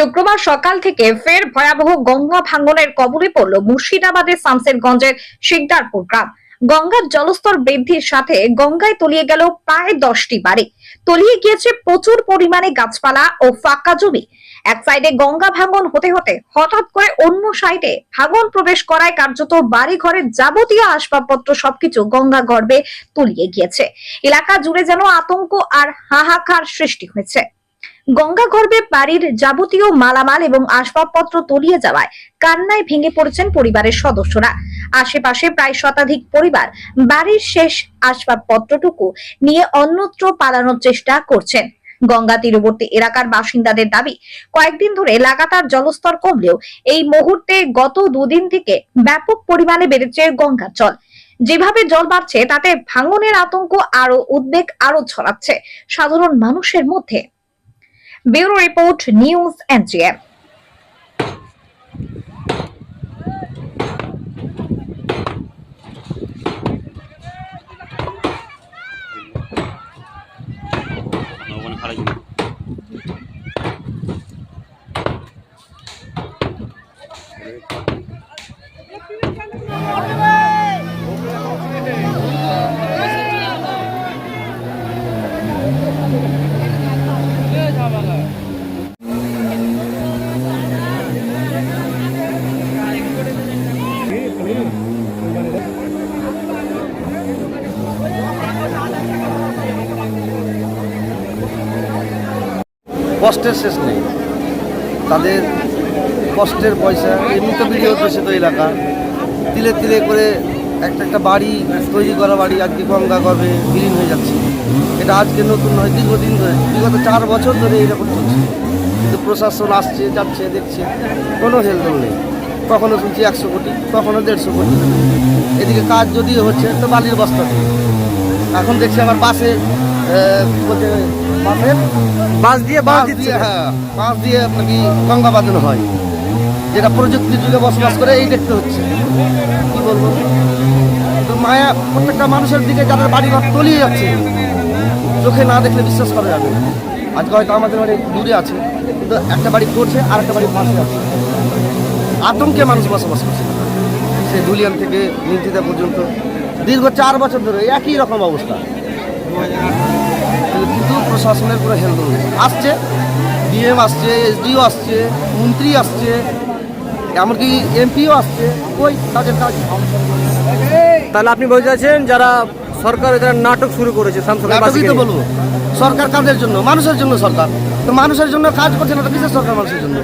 শুক্রবার সকাল থেকে ফের ভয়াবহ গঙ্গা ভাঙ্গনের কবলে পড়ল মুর্শিদাবাদের শামসেরগঞ্জের শিকদারপুর গ্রাম। গঙ্গার জলস্তর বৃদ্ধির সাথে গঙ্গায় তলিয়ে গেল প্রায় দশটি বাড়ি। তলিয়ে গিয়েছে প্রচুর পরিমাণে গাছপালা ও ফাঁকা জমি। এক সাইডে গঙ্গা ভাঙ্গন হতে হতে হঠাৎ করে অন্য সাইডে ভাঙন প্রবেশ করায় কার্যত বাড়ি ঘরের যাবতীয় আসবাবপত্র সবকিছু গঙ্গা গর্ভে তলিয়ে গিয়েছে। এলাকা জুড়ে যেন আতঙ্ক আর হাহাকার সৃষ্টি হয়েছে। গঙ্গা গর্ভে বাড়ির যাবতীয় মালামাল এবং আসবাবপত্র তলিয়ে যাওয়ায় কান্নায় ভেঙে পড়েছেন পরিবারের সদস্যরা। আশেপাশে প্রায় শতাধিক পরিবার বাড়ির শেষ আসবাবপত্রটুকু নিয়ে অন্যত্র পালানোর চেষ্টা করছেন। গঙ্গা তীরবর্তী এলাকার বাসিন্দাদের দাবি, কয়েকদিন ধরে লাগাতার জলস্তর কমলেও এই মুহূর্তে গত দুদিন থেকে ব্যাপক পরিমাণে বেড়েছে গঙ্গার জল। যেভাবে জল বাড়ছে, তাতে ভাঙনের আতঙ্ক আরও উদ্বেগ আরও ছড়াচ্ছে। সাধারণ মানুষের মধ্যে Bureau Report News NGM. No কষ্টের শেষ নেই। তাদের কষ্টের পয়সা এমনিতে বিড়ি অধ্যুষিত এলাকা, তিলে তিলে করে একটা একটা বাড়ি তৈরি করা বাড়ি আজকে গঙ্গা গর্ভে বিলীন হয়ে যাচ্ছে। এটা আজকে নতুন নয়, দীর্ঘদিন ধরে, বিগত চার বছর ধরে এইরকম চলছে। কিন্তু প্রশাসন আসছে, যাচ্ছে, দেখছে, কোনো হেলদোল নেই। কখনো শুনছি একশো কোটি, কখনো দেড়শো কোটি। এদিকে কাজ যদিও হচ্ছে, তো বালির বস্তা। এখন দেখছি আমার বাসে বলছে বাসের দিয়ে বাঁশ দিয়ে হ্যাঁ বাঁশ দিয়ে আপনার কি গঙ্গা বাঁধানো হয়। যেটা প্রযুক্তির যুগে বসবাস করে, এই দেখতে হচ্ছে। কি বলব? তো মায়া প্রত্যেকটা মানুষের দিকে যাদের বাড়ি ঘর তলিয়ে যাচ্ছে, চোখে না দেখলে বিশ্বাস করা যাবে না। আজকে হয়তো আমাদের বাড়ি দূরে আছে, কিন্তু একটা বাড়ি পড়ছে আর একটা বাড়ি পাশে আছে। আতঙ্কে মানুষ বসবাস করছে। সে দুলিয়ান থেকে নিমতিদা পর্যন্ত, দীর্ঘ চার বছর ধরে একই রকম অবস্থা। কিন্তু প্রশাসনের পুরো নেই। আসছে ডিএম আসছে এসডিও আসছে মন্ত্রী আসছে এমনকি এমপিও আসছে। ওই তাদের কাজ। তাহলে আপনি বলতে চাচ্ছেন যারা সরকার এদের নাটক শুরু করেছে শামসুলের নাটকই তো বলব। সরকার কাদের জন্য? মানুষের জন্য সরকার। তো মানুষের জন্য কাজ করছে না তো কিসের সরকার মানুষের জন্য?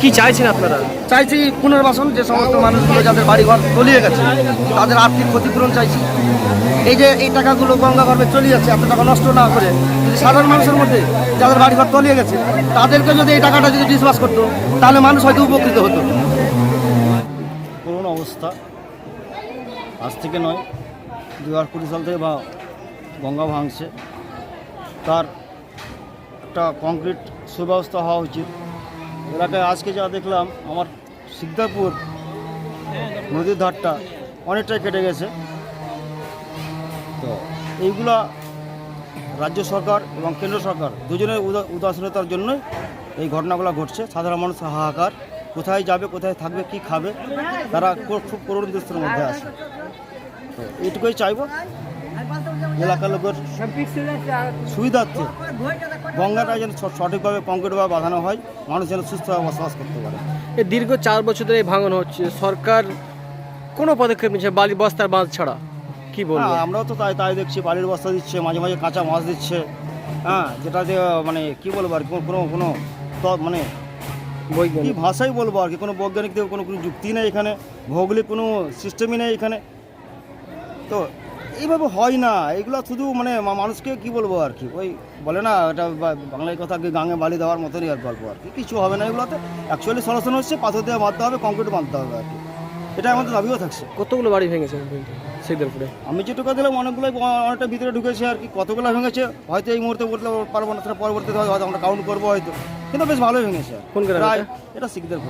কি চাইছেন আপনারা? চাইছি পুনর্বাসন যে সমস্ত মানুষগুলো যাদের বাড়িঘর তলিয়ে গেছে তাদের আর্থিক ক্ষতিপূরণ চাইছি। এই যে এই টাকাগুলো গঙ্গা গর্ভে চলে যাচ্ছে এত টাকা নষ্ট না করে যদি সাধারণ মানুষের মধ্যে যাদের বাড়িঘর তলিয়ে গেছে তাদেরকে যদি এই টাকাটা যদি ডিসবাস করতো তাহলে মানুষ হয়তো উপকৃত হতো। করুণ অবস্থা। আজ থেকে নয় দু হাজার কুড়ি সাল থেকে বা গঙ্গা ভাঙছে। তার একটা কংক্রিট সুব্যবস্থা হওয়া উচিত। এলাকায় আজকে যা দেখলাম, আমার সিকদারপুর নদীর ধারটা অনেকটাই কেটে গেছে। তো এইগুলা রাজ্য সরকার এবং কেন্দ্র সরকার দুজনের উদা- উদাসীনতার জন্যই এই ঘটনাগুলো ঘটছে। সাধারণ মানুষ হাহাকার, কোথায় যাবে, কোথায় থাকবে, কি খাবে, তারা খুব- খুব করুণ দৃষ্টির মধ্যে আছে। তো এইটুকুই চাইব। এলাকার লোকের সুবিধার্থে গঙ্গাটা যেন সঠিকভাবে কংক্রিটভাবে বাঁধানো হয় মানুষ যেন সুস্থভাবে বসবাস করতে পারে। এই দীর্ঘ চার বছর ধরে এই ভাঙন হচ্ছে। সরকার কোনো পদক্ষেপ নিচ্ছে? বালি বস্তার বাঁধ ছাড়া? কি বলব হ্যাঁ আমরাও তো তাই তাই দেখছি বালির বস্তা দিচ্ছে মাঝে মাঝে কাঁচা মাছ দিচ্ছে। হ্যাঁ যেটাতে মানে কি বলব আর কি, কোনো কোনো মানে কি ভাষাই বলব আর কি কোনো বৈজ্ঞানিক কোনো কোনো যুক্তি নেই এখানে ভৌগোলিক কোনো সিস্টেমই নেই এখানে। তো এইভাবে হয় না। এগুলো শুধু মানে মানুষকে কি বলব আর কি? ওই বলে না এটা বাংলায় কথা কি গাঙে বালি দেওয়ার মতনই আর গল্প আর কি। কিছু হবে না এগুলোতে। অ্যাকচুয়ালি সলিউশন হচ্ছে পাথর দিয়ে মারতে হবে কংক্রিট বাঁধতে হবে আর কি। এটা আমাদের দাবিও থাকছে। কতগুলো বাড়ি ভেঙেছে সিকদারপুরে আমি যেটুকু দিলাম অনেকগুলো অনেকটা ভিতরে ঢুকেছে আর কি। কতগুলো ভেঙেছে হয়তো এই মুহূর্তে বলতে পারব না সেটা পরবর্তীতে হয়তো আমরা কাউন্ট করব হয়তো। কিন্তু বেশ ভালোই ভেঙেছে। কোন এটা? শিখদের